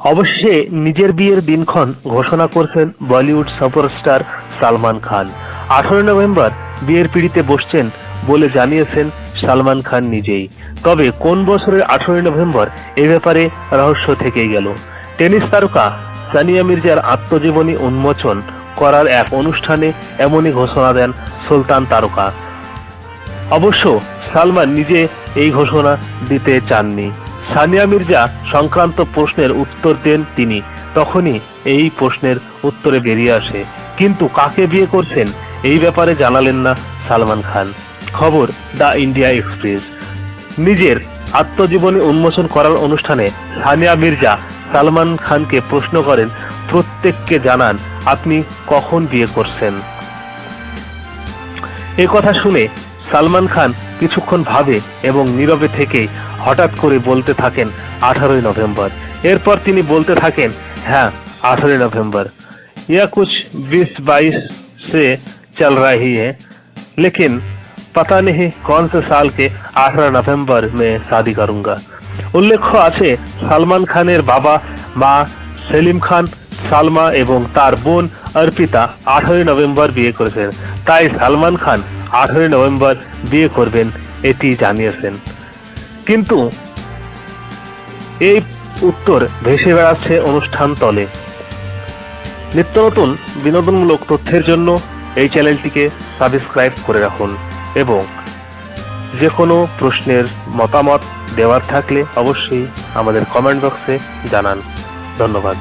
অবশেষে নিজের বিয়ের দিনক্ষণ ঘোষণা করছেন বলিউড সুপারস্টার সালমান খান। আঠারোই নভেম্বর বিয়ের পিড়িতে বসছেন বলে জানিয়েছেন সালমান খান নিজেই। তবে কোন বছরের আঠারোই নভেম্বর এ ব্যাপারে রহস্য থেকেই গেল। টেনিস তারকা সানিয়া মির্জার আত্মজীবনী উন্মোচন করার এক অনুষ্ঠানে এমনই ঘোষণা দেন সুলতান তারকা। অবশ্য সালমান নিজে এই ঘোষণা দিতে চাননি। সানিয়া মির্জা সংক্রান্ত প্রশ্নের উত্তর দেন তিনি। তখনই এই প্রশ্নের উত্তরে বেরিয়ে আসে। কিন্তু কাকে বিয়ে করছেন এই ব্যাপারে জানালেন না সালমান খান। খবর দ্য ইন্ডিয়া এক্সপ্রেস। নিজের আত্মজীবনী উন্মোচন করার অনুষ্ঠানে সানিয়া মির্জা সালমান খানকে প্রশ্ন করেন, প্রত্যেককে জানান আপনি কখন বিয়ে করছেন? এ কথা শুনে সালমান খান কিছুক্ষণ ভাবে এবং নীরবে থেকে হঠাৎ করে বলতে থাকেন, আঠারোই নভেম্বর। এরপর তিনি বলতে থাকেন হ্যাঁ আঠারোই নভেম্বর। ইয়া কুছ বিশ বাইশ সে চল রাহি হ্যাঁ লেকিন পাতা নেহে কন সে সালকে আঠারো নভেম্বর মে শাদি করুঙ্গা। উল্লেখ্য আছে, সালমান খানের বাবা মা সেলিম খান, সালমা এবং তার বোন অর্পিতা আঠারোই নভেম্বর বিয়ে করেছেন। তাই সালমান খান আঠারোই নভেম্বর বিয়ে করবেন, এটি জানিয়েছেন। কিন্তু এই উত্তর ভেসে বেড়াচ্ছে অনুষ্ঠান তলে। নিত্য নতুন বিনোদনমূলক তথ্যের জন্য এই চ্যানেলটিকে সাবস্ক্রাইব করে রাখুন এবং যে কোনো প্রশ্নের মতামত দেওয়ার থাকলে অবশ্যই আমাদের কমেন্ট বক্সে জানান। ধন্যবাদ।